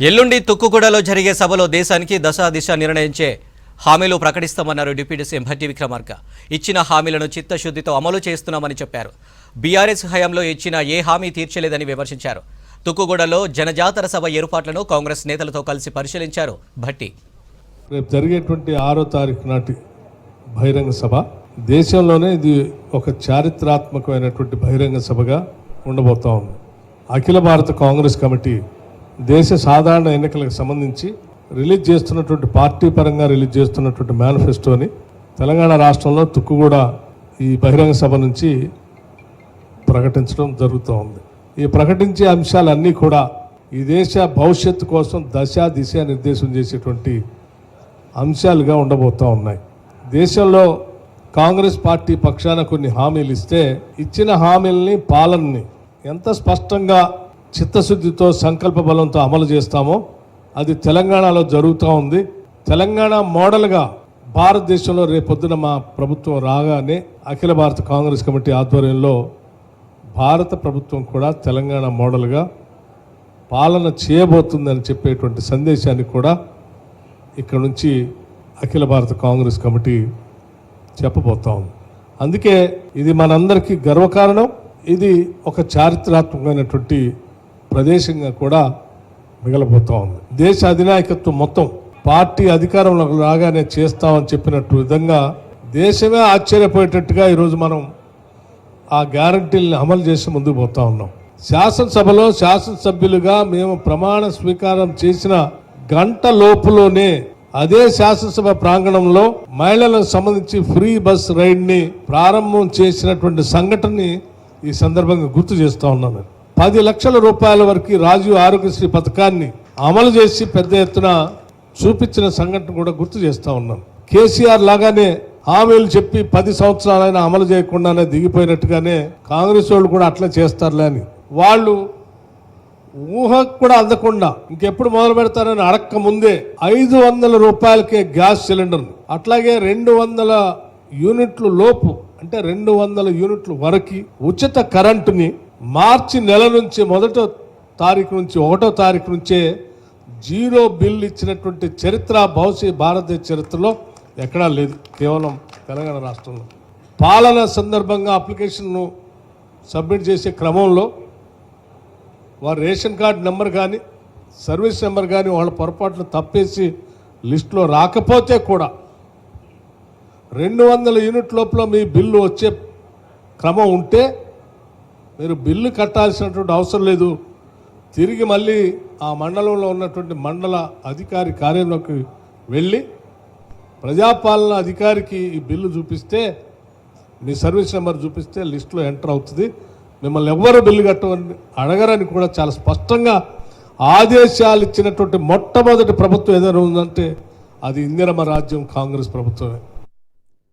ఎల్లుండి తుక్కుగూడలో జరిగే సభలో దేశానికి దశ దిశ నిర్ణయించే హామీలు ప్రకటిస్తామన్నారు డిప్యూటీ సీఎం భట్టి విక్రమార్క. ఇచ్చిన హామీలను చిత్తశుద్ధితో అమలు చేస్తున్నామని చెప్పారు. బీఆర్ఎస్ హయాంలో ఇచ్చిన ఏ హామీ తీర్చలేదని విమర్శించారు. తుక్కుగూడలో జనజాతర సభ ఏర్పాట్లను కాంగ్రెస్ నేతలతో కలిసి పరిశీలించారు భట్టి. రేపు జరిగేటువంటి ఆరో తారీఖు నాటి బహిరంగ సభ. దేశంలోనే ఇది ఒక చారిత్రాత్మకమైనటువంటి బహిరంగ సభగా ఉండబోతా ఉంది. అఖిల భారత కాంగ్రెస్ కమిటీ దేశ సాధారణ ఎన్నికలకు సంబంధించి రిలీజ్ చేస్తున్నటువంటి పార్టీ పరంగా రిలీజ్ చేస్తున్నటువంటి మేనిఫెస్టోని తెలంగాణ రాష్ట్రంలో తుక్కుగూడ ఈ బహిరంగ సభ నుంచి ప్రకటించడం జరుగుతూ ఉంది. ఈ ప్రకటించే అంశాలన్నీ కూడా ఈ దేశ భవిష్యత్తు కోసం దశ దిశ నిర్దేశం చేసేటువంటి అంశాలుగా ఉండబోతూ ఉన్నాయి. దేశంలో కాంగ్రెస్ పార్టీ పక్షాన కొన్ని హామీలు ఇస్తే ఇచ్చిన హామీల్ని పాలనని ఎంత స్పష్టంగా చిత్తశుద్ధితో సంకల్ప బలంతో అమలు చేస్తామో అది తెలంగాణలో జరుగుతూ ఉంది. తెలంగాణ మోడల్గా భారతదేశంలో రేపొద్దున మా ప్రభుత్వం రాగానే అఖిల భారత కాంగ్రెస్ కమిటీ ఆధ్వర్యంలో భారత ప్రభుత్వం కూడా తెలంగాణ మోడల్గా పాలన చేయబోతుందని చెప్పేటువంటి సందేశాన్ని కూడా ఇక్కడ నుంచి అఖిల భారత కాంగ్రెస్ కమిటీ చెప్పబోతా ఉంది. అందుకే ఇది మనందరికీ గర్వకారణం. ఇది ఒక చారిత్రాత్మకమైనటువంటి ప్రదేశంగా కూడా మిగలబోతా ఉంది. దేశ అధినాయకత్వం మొత్తం పార్టీ అధికారంలోకి రాగానే చేస్తామని చెప్పినట్టు విధంగా దేశమే ఆశ్చర్యపోయేటట్టుగా ఈరోజు మనం ఆ గ్యారంటీలను అమలు చేసి ముందుకు పోతా ఉన్నాం. శాసనసభలో శాసనసభ్యులుగా మేము ప్రమాణ స్వీకారం చేసిన గంట లోపులోనే అదే శాసనసభ ప్రాంగణంలో మహిళలకు సంబంధించి ఫ్రీ బస్ రైడ్ని ప్రారంభం చేసినటువంటి సంఘటనని ఈ సందర్భంగా గుర్తు చేస్తూ ఉన్నాను. పది లక్షల రూపాయల వరకు రాజీవ్ ఆరోగ్యశ్రీ పథకాన్ని అమలు చేసి పెద్ద ఎత్తున చూపించిన సంఘటన కూడా గుర్తు చేస్తా ఉన్నాం. కేసీఆర్ లాగానే హామీలు చెప్పి పది సంవత్సరాలైనా అమలు చేయకుండానే దిగిపోయినట్టుగానే కాంగ్రెస్ వాళ్ళు కూడా అట్లా చేస్తారులే అని. వాళ్ళు ఊహకు కూడా అందకుండా ఇంకెప్పుడు మొదలు పెడతారని అడక్క ముందే ఐదు వందల రూపాయలకే గ్యాస్ సిలిండర్ అట్లాగే రెండు వందల యూనిట్లు లోపు అంటే రెండు వందల యూనిట్లు వరకు ఉచిత కరెంటుని మార్చి నెల నుంచి మొదటో తారీఖు నుంచి ఒకటో తారీఖు నుంచే జీరో బిల్ ఇచ్చినటువంటి చరిత్ర భవిష్య భారతదేశ చరిత్రలో ఎక్కడా లేదు. కేవలం తెలంగాణ రాష్ట్రంలో. పాలన సందర్భంగా అప్లికేషన్ను సబ్మిట్ చేసే క్రమంలో వారి రేషన్ కార్డు నెంబర్ కానీ సర్వీస్ నెంబర్ కానీ వాళ్ళ పొరపాట్లు తప్పేసి లిస్టులో రాకపోతే కూడా రెండు వందల యూనిట్ లోపల మీ బిల్లు వచ్చే క్రమం ఉంటే మీరు బిల్లు కట్టాల్సినటువంటి అవసరం లేదు. తిరిగి మళ్ళీ ఆ మండలంలో ఉన్నటువంటి మండల అధికారి కార్యంలోకి వెళ్ళి ప్రజాపాలన అధికారికి ఈ బిల్లు చూపిస్తే మీ సర్వీస్ నెంబర్ చూపిస్తే లిస్టులో ఎంటర్ అవుతుంది. మిమ్మల్ని ఎవ్వరు బిల్లు కట్టమని అడగరని కూడా చాలా స్పష్టంగా ఆదేశాలు ఇచ్చినటువంటి మొట్టమొదటి ప్రభుత్వం ఏదైనా ఉందంటే అది ఇందిరమ రాజ్యం కాంగ్రెస్ ప్రభుత్వమే.